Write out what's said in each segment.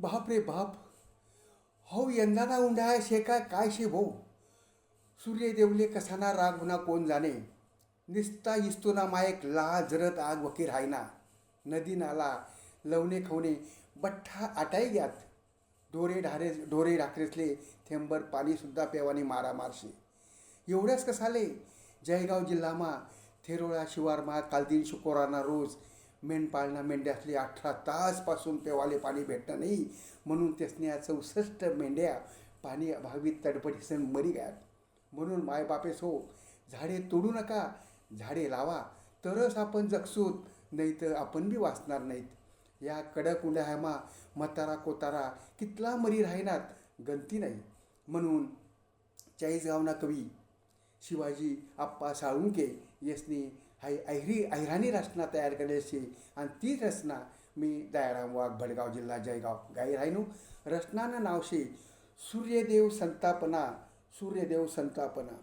बाप रे बाप. हो यंदाना उंडा शेका काय शे भाऊ? सूर्य देवले कसाना राग गुन्हा कोण जाणे? निस्ता इस्तोना मायक ला जरत आग वकी हायना. नदी नाला लवणे खवणे बठ्ठा आटाई घ्यात ढोरे ढारे ढोरे ढाकरेसले थेंबर पाणीसुद्धा पेवानी मारा मारशे. एवढ्याच कसाले? जयगाव जिल्हामा थेरोळा शिवारमा कालदिन शुकोराना रोज मेंढपाळना मेंढ्यासले अठरा तासपासून पेवाले पाणी भेटणं नाही. म्हणून त्यासने चौसष्ट मेंढ्या पाणी अभावी तडपडीसन मरी गयात म्हणून मायबापेस हो झाडे तोडू नका झाडे लावा तरच आपण जगसूत नाही तर आपण बी वाचणार नाहीत. या कडक उंडाह्यामा म्हातारा कोतारा कितला मरी राहिनात गंती नाही. म्हणून चाळीसगावना कवी शिवाजी आप्पा साळुंके यसनी हाय ऐरी ऐराणी रचना तयार केल्याची आणि ती रचना मी दयाराम वाघ भडगाव जिल्हा जयगाव गाई राहिनू रचनानं नावशी सूर्यदेव संतापना सूर्यदेव संतापना.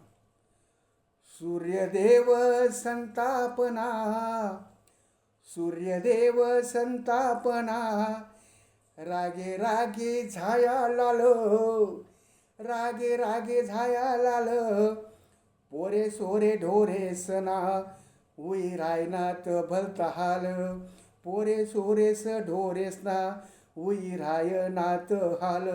सूर्यदेव संतापना सूर्यदेव संतापना. रागे रागे झाया लाल रागे रागे झाया लाल. पोरे सोरे ढोरे सना उई रायनात भलता हाल पोरे सोरेस ढोरेसना उई रायनात हाल.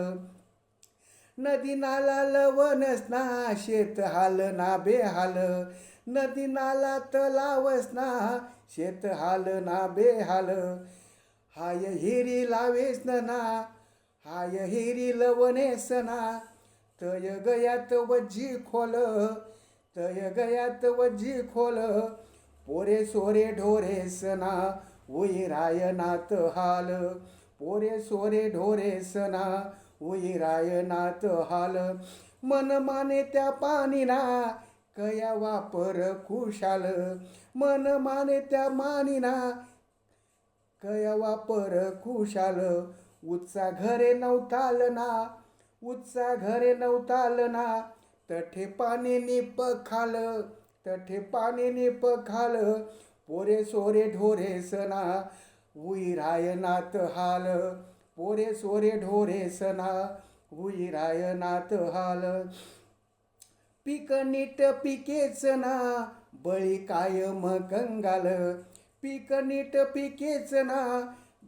नदी नाला लवणस ना शेत हाल ना बेहाल. नदी नाला तलावस ना शेत हाल ना बेहाल. हाय हिरी लावेस ना हाय हिरी लवणेस ना तय गयात वज्जी खोल तय गयात वज्जी खोल. पोरे सोरे ढोरेसना उई रायनात हाल. पोरे सोरे ढोरेसना उई रायनात हाल. मन माने त्या पाणीना कया वापर खुशाल. मन माने त्या मानिना कया वापर खुशाल. उत्सा घरे नवतालना उच्चा उत्सा घरे नवतालना तठे पाणी निप खाल तठे पाणी निप खाल पोरे सोरे ढोरे सना उई हाल. पोरे सोरे ढोरे सना उई हाल. पीक नीट पिकेच ना बळी कायम कंगाल. पीक नीट पिकेच ना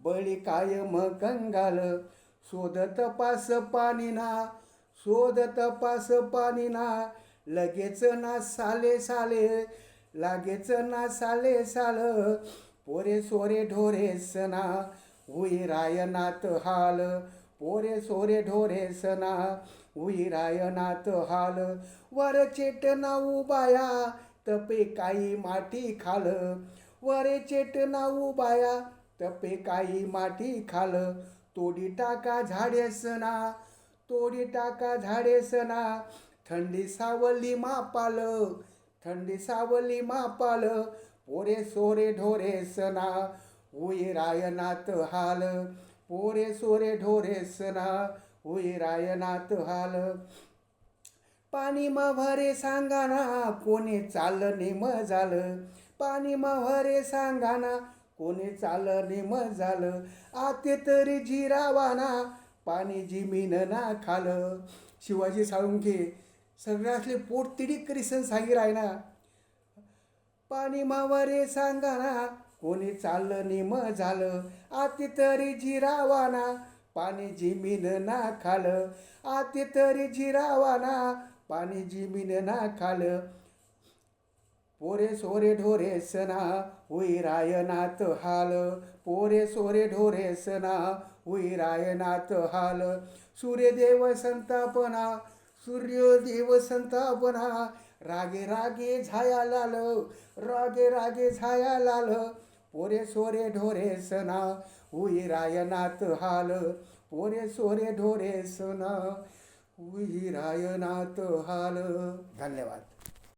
बळी कायम कंगाल. शोध तपास पाणी ना शोध तपास पाणी ना लगेच ना साले साले लागेच ना साले साल पोरे सोरे ढोरे सना उई रायनात हाल पोरे सोरे ढोरे सना उई रायनात हाल वर चेटना उबाया तपे काही माटी खाल वरे चेटना उबाया तपे काही माटी खाल तोडी टाका झाडेसना तोडी टाका झाडेसना थंडी सावली मापाल थंडी सावली मापाल पोरे सोरे ढोरे सना उई रायनात हाल पोरे सोरे ढोरे सना उई रायनात हाल। पाणी भरे सांगाना कोणी चाल निम झालं पाणी भरे सांगाना कोणी चाल निम झालं आते तरी जिरावाना पाणी जिमीन ना खाल। शिवाजी साळुंखे सगळ्यातले पोट तिडीक करीसन सांगी रायना पाणी मावारे सांगाना कोणी चाललं निम झालं आती तरी जिरावाना पाणी जिमीन ना खालं. आती तरी जिरावाना पाणी जिमीन ना खाल. पोरे सोरे ढोरे सना हुई रायनात हाल. पोरे सोरे ढोरे सना हुई रायनात हाल. सूर्यदेव संतापना सूर्यदेव संतापना रागे रागे झाया लाल रागे रागे झाया लाल. पोरे सोरे ढोरे सना उई हाल. पोरे सोरे ढोरे सना उई हाल. धन्यवाद.